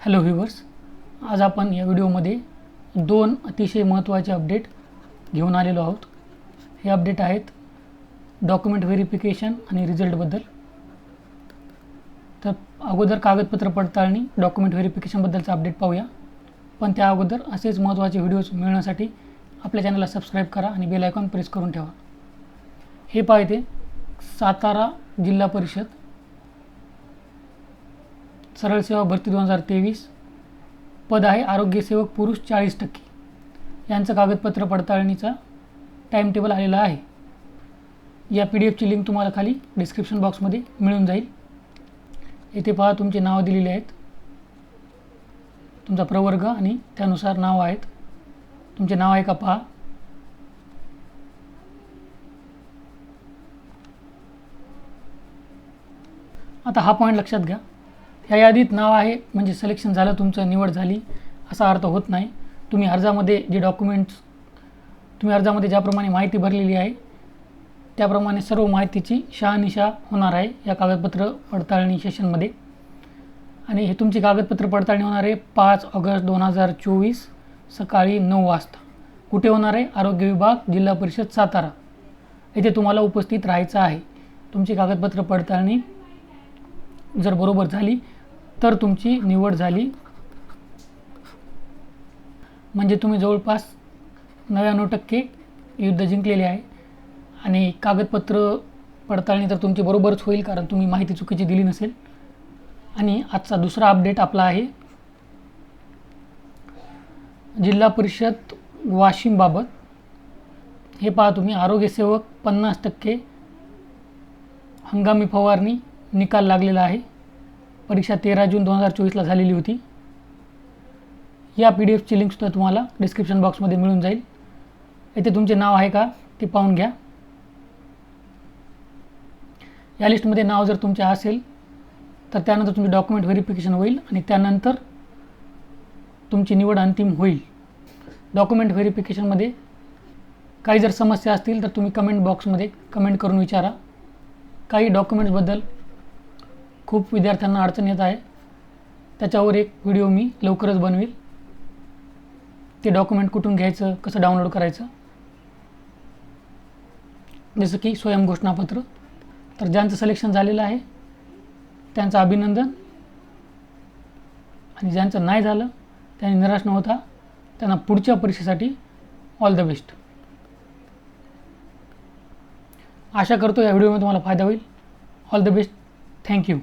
Hello viewers आज आपण या व्हिडिओमध्ये दोन अतिशय महत्त्वाचे अपडेट घेऊन आलेलो आहोत. हे अपडेट आहेत डॉक्युमेंट व्हेरिफिकेशन आणि रिझल्टबद्दल तर अगोदर कागदपत्र पडताळणी डॉक्युमेंट व्हेरिफिकेशनबद्दलचं अपडेट पाहूया. पण त्या अगोदर असेच महत्त्वाचे व्हिडिओज मिळण्यासाठी आपल्या चॅनलला सबस्क्राईब करा आणि बेल आयकॉन प्रेस करून ठेवा. हे पाहिजे सातारा जिल्हा परिषद सरळ सेवा भरती दोन हजार तेवीस. पद आहे आरोग्यसेवक पुरुष चाळीस टक्के. यांचं कागदपत्र पडताळणीचा टाईम टेबल आलेला आहे. या पी डी एफची लिंक तुम्हाला खाली डिस्क्रिप्शन बॉक्समध्ये मिळून जाईल. येथे पहा तुमचे नावं दिलेली आहेत. तुमचा प्रवर्ग आणि त्यानुसार नाव आहेत. तुमचे नाव आहे का पहा. आता हा पॉईंट लक्षात घ्या. या यादीत नाव आहे म्हणजे सिलेक्शन झालं तुमचं निवड झाली असा अर्थ होत नाही. तुम्ही अर्जामध्ये जे डॉक्युमेंट्स तुम्ही अर्जामध्ये ज्याप्रमाणे माहिती भरलेली आहे त्याप्रमाणे सर्व माहितीची शहानिशा होणार आहे या कागदपत्र पडताळणी सेशनमध्ये आणि हे तुमची कागदपत्र पडताळणी होणार आहे पाच ऑगस्ट दोन हजार चोवीस सकाळी नऊ वाजता. कुठे होणार आहे? आरोग्य विभाग जिल्हा परिषद सातारा. येथे तुम्हाला उपस्थित राहायचं आहे. तुमची कागदपत्र पडताळणी जर बरोबर झाली तर तुमची निवड झाली. म्हणजे तुम्ही जवळपास नव्याण्णव टक्के युद्ध जिंकलेले आहे. आणि कागदपत्र पडताळणी तर तुमची बरोबरच होईल कारण तुम्ही माहिती चुकीची दिली नसेल. आणि आजचा दुसरा अपडेट आपला आहे. जिल्हा परिषद वाशिमबाबत. हे पहा तुम्ही आरोग्यसेवक पन्नास टक्के हंगामी फवारणी निकाल लागलेला आहे. परीक्षा तेरा जून दोन हजार चोवीसला झालेली होती. या पी डी एफची लिंकसुद्धा तुम्हाला डिस्क्रिप्शन बॉक्समध्ये मिळून जाईल. येथे तुमचे नाव आहे का ते पाहून घ्या. या लिस्टमध्ये नाव जर तुमचे असेल तर त्यानंतर तुमचे डॉक्युमेंट व्हेरिफिकेशन होईल आणि त्यानंतर तुमची निवड अंतिम होईल. डॉक्युमेंट व्हेरिफिकेशनमध्ये काही जर समस्या असतील तर तुम्ही कमेंट बॉक्समध्ये कमेंट करून विचारा. काही डॉक्युमेंट्सबद्दल खूप विद्यार्थ्यांना अडचण येत आहे. त्याच्यावर एक व्हिडिओ मी लवकरच बनवेल. ते डॉक्युमेंट कुठून घ्यायचं कसं डाउनलोड करायचं? जसं की स्वयं घोषणापत्र. तर ज्यांचं सिलेक्शन झालेलं आहे त्यांचं अभिनंदन. आणि ज्यांचं नाही झालं त्यांनी निराश न होता त्यांना पुढच्या परीक्षेसाठी ऑल द बेस्ट आशा करतो या व्हिडिओमध्ये तुम्हाला फायदा होईल. All the best thank you